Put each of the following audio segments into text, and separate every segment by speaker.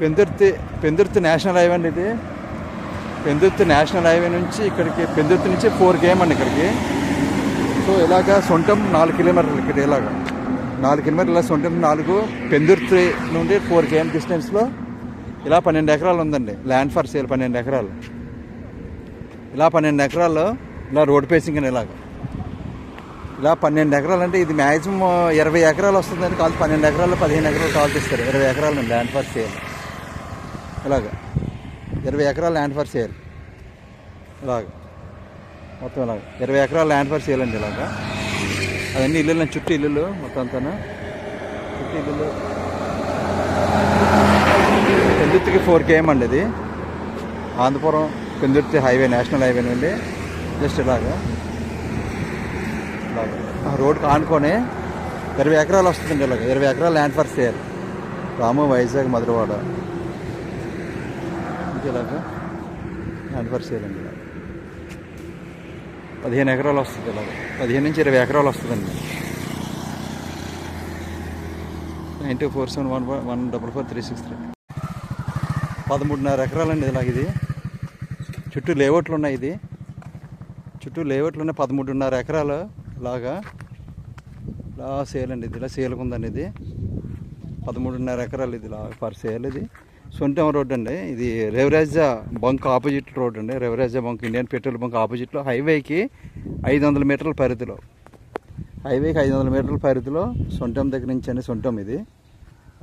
Speaker 1: Pendurthi Pendurthi national highway అండి ఇది. Pendurthi national highway నుంచి ఇక్కడికి పెందుర్తి నుంచి ఫోర్ కేఎం అండి ఇక్కడికి. సో ఇలాగా సొంతం నాలుగు కిలోమీటర్లు ఇక్కడ ఇలాగా. నాలుగు కిలోమీటర్ల ఇలా సొంతం నాలుగు పెందుర్తి నుండి ఫోర్ కేఎం డిస్టెన్స్లో ఇలా పన్నెండు ఎకరాలు ఉందండి. ల్యాండ్ ఫర్ సేల్ పన్నెండు ఎకరాలు. ఇలా పన్నెండు ఎకరాల్లో ఇలా రోడ్ పేసింగ్ అని ఇలాగ. ఇలా పన్నెండు ఎకరాలు అంటే ఇది మ్యాక్సిమం ఇరవై ఎకరాలు వస్తుందని కాదు పన్నెండు ఎకరాలు పదిహేను ఎకరాలు కాల్ తీస్తారు ఇరవై ఎకరాలు ల్యాండ్ ఫర్ సేల్ ఇలాగ ఇరవై ఎకరాలు ల్యాండ్ ఫర్ సేల్ ఇలాగ మొత్తం ఇలాగ ఇరవై ఎకరాలు ల్యాండ్ ఫర్ సేల్ అండి ఇలాగ. అవన్నీ ఇల్లులు చుట్టూ ఇల్లులు మొత్తం అంతా చుట్టూ ఇల్లులు. పెందుర్తికి ఫోర్ కేఎం అండి ఇది. Andhrapuram Pendurthi highway national highway నుండి జస్ట్ ఇలాగా. ఇలాగ. రోడ్కి ఆనుకొని ఇరవై ఎకరాలు వస్తుందండి ఇలాగ. ఇరవై ఎకరాలు land for sale Ramu Vizag Madhurawada. ఇలాగా ల్యాండ్ సేల్ అండి పదిహేను ఎకరాలు వస్తుంది ఇలాగ. పదిహేను నుంచి ఇరవై ఎకరాలు వస్తుందండి. Nine two four seven one one double four three six three. పదమూడున్నర ఎకరాలండి ఇలాగ ఇది. చుట్టూ లేఅవుట్లు ఉన్నాయి ఇది. చుట్టూ లేఅవుట్లు ఉన్నాయి. పదమూడున్నర ఎకరాలు లాగా ఇలా సేల్ అండి ఇది. ఇలా సేల్కి ఉందండి ఇది. పదమూడున్నర ఎకరాలు ఇది ఇలా ఫర్ సేల్ ఇది. సొంతం రోడ్ అండి. ఇది రేవరాజ బంక్ ఆపోజిట్ రోడ్ అండి. Revaraja bunk Indian petrol bunk ఆపోజిట్లో హైవేకి ఐదు వందల మీటర్ల పరిధిలో. హైవేకి ఐదు వందల మీటర్ల పరిధిలో సొంటం దగ్గర నుంచి అండి సొంటం ఇది.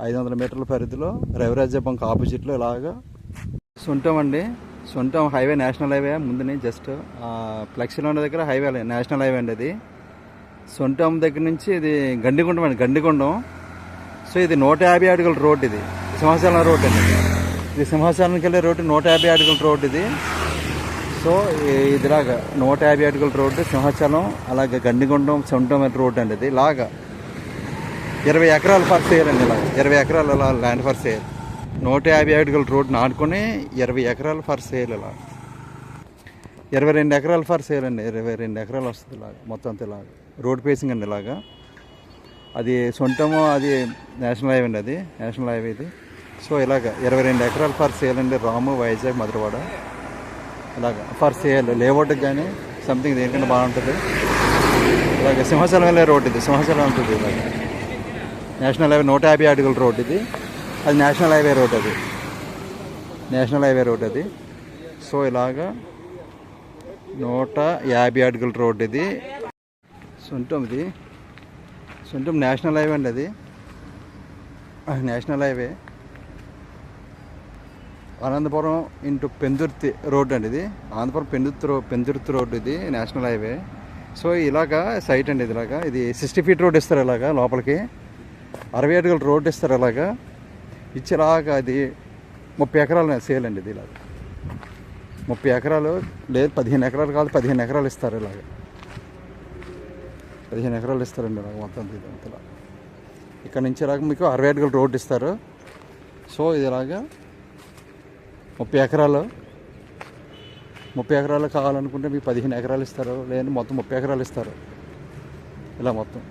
Speaker 1: ఐదు వందల మీటర్ల పరిధిలో రవిరాజ్య బంక్ ఆపోజిట్లో ఇలాగా. సొంటం అండి. సొంటం హైవే నేషనల్ హైవే ముందుని జస్ట్ ఫ్లెక్సీలో ఉన్న దగ్గర హైవే నేషనల్ హైవే అండి అది. సొంటం దగ్గర నుంచి ఇది గండిగుండం అండి. గండిగుండం. సో ఇది నూట యాభై అడుగుల రోడ్ ఇది. సింహాచలం రోడ్ అండి. ఇది సింహాచలంకి వెళ్ళే రోడ్డు నూట యాభై అడుగుల రోడ్ ఇది. సో ఇదిలాగా నూట యాభై అడుగుల రోడ్డు సింహాచలం అలాగే గండిగుండం సొంతం రోడ్ అండి ఇది. ఇలాగా ఇరవై ఎకరాలు ఫర్ సేల్ అండి ఇలా ఇరవై ఎకరాలు ఇలా ల్యాండ్ ఫర్ సేల్. నూట యాభై అడుగుల రోడ్డు నాటుకొని ఇరవై ఎకరాలు ఫర్ సేల్ ఇలా. ఇరవై రెండు ఎకరాలు ఫర్ సేల్ అండి. ఇరవై రెండు ఎకరాలు వస్తుంది ఇలాగ మొత్తం అంతా ఇలాగ. రోడ్ పేసింగ్ అండి ఇలాగా. అది సొంతము అది నేషనల్ హైవే అండి అది నేషనల్ హైవే ఇది. సో ఇలాగ ఇరవై రెండు ఎకరాలు ఫర్ సేల్ అండి రాము వైజాగ్ మధురవాడ. ఇలాగ ఫర్ సేల్ లేఅవుట్కి కానీ సంథింగ్ దేనికంటే బాగుంటుంది. ఇలాగ సింహాచలం వెళ్ళే రోడ్ ఇది సింహాచలం ఉంటుంది ఇలాగ. నేషనల్ హైవే నూట యాభై అడుగుల రోడ్ ఇది. అది నేషనల్ హైవే రోడ్ అది. నేషనల్ హైవే రోడ్ అది. సో ఇలాగా నూట యాభై అడుగుల రోడ్ ఇది. సొంతం ఇది. సొంతం నేషనల్ హైవే అండి అది. National highway. Anantapuram into Pendurthi road అండి ఇది. అనంతపురం పెందుర్తి రో పెందుర్తి రోడ్ ఇది నేషనల్ హైవే. సో ఇలాగా సైట్ అండి ఇది ఇలాగా. ఇది సిక్స్టీ ఫీట్ రోడ్ ఇస్తారు ఇలాగా లోపలికి. అరవై అడుగుల రోడ్ ఇస్తారు ఇలాగా. ఇచ్చేలాగా అది ముప్పై ఎకరాలు సేల్ అండి ఇది ఇలాగ. ముప్పై ఎకరాలు లేదు పదిహేను ఎకరాలు కాదు పదిహేను ఎకరాలు ఇస్తారు ఇలాగ. పదిహేను ఎకరాలు ఇస్తారండి నాకు మొత్తం అంతలా. ఇక్కడ నుంచి ఇలాగ మీకు అరవై అడుగులు రోడ్డు ఇస్తారు. సో ఇది ఇలాగా ముప్పై ఎకరాలు. ముప్పై ఎకరాలు కావాలనుకుంటే మీకు పదిహేను ఎకరాలు ఇస్తారు. లేదంటే మొత్తం ముప్పై ఎకరాలు ఇస్తారు. ఇలా మొత్తం.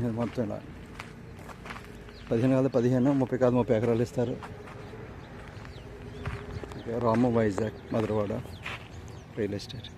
Speaker 1: ఇది మొత్తం ఇలా. పదిహేను కాదు పదిహేను ముప్పై కాదు ముప్పై ఎకరాలు ఇస్తారు. Ramu Vizag Madhurawada real estate.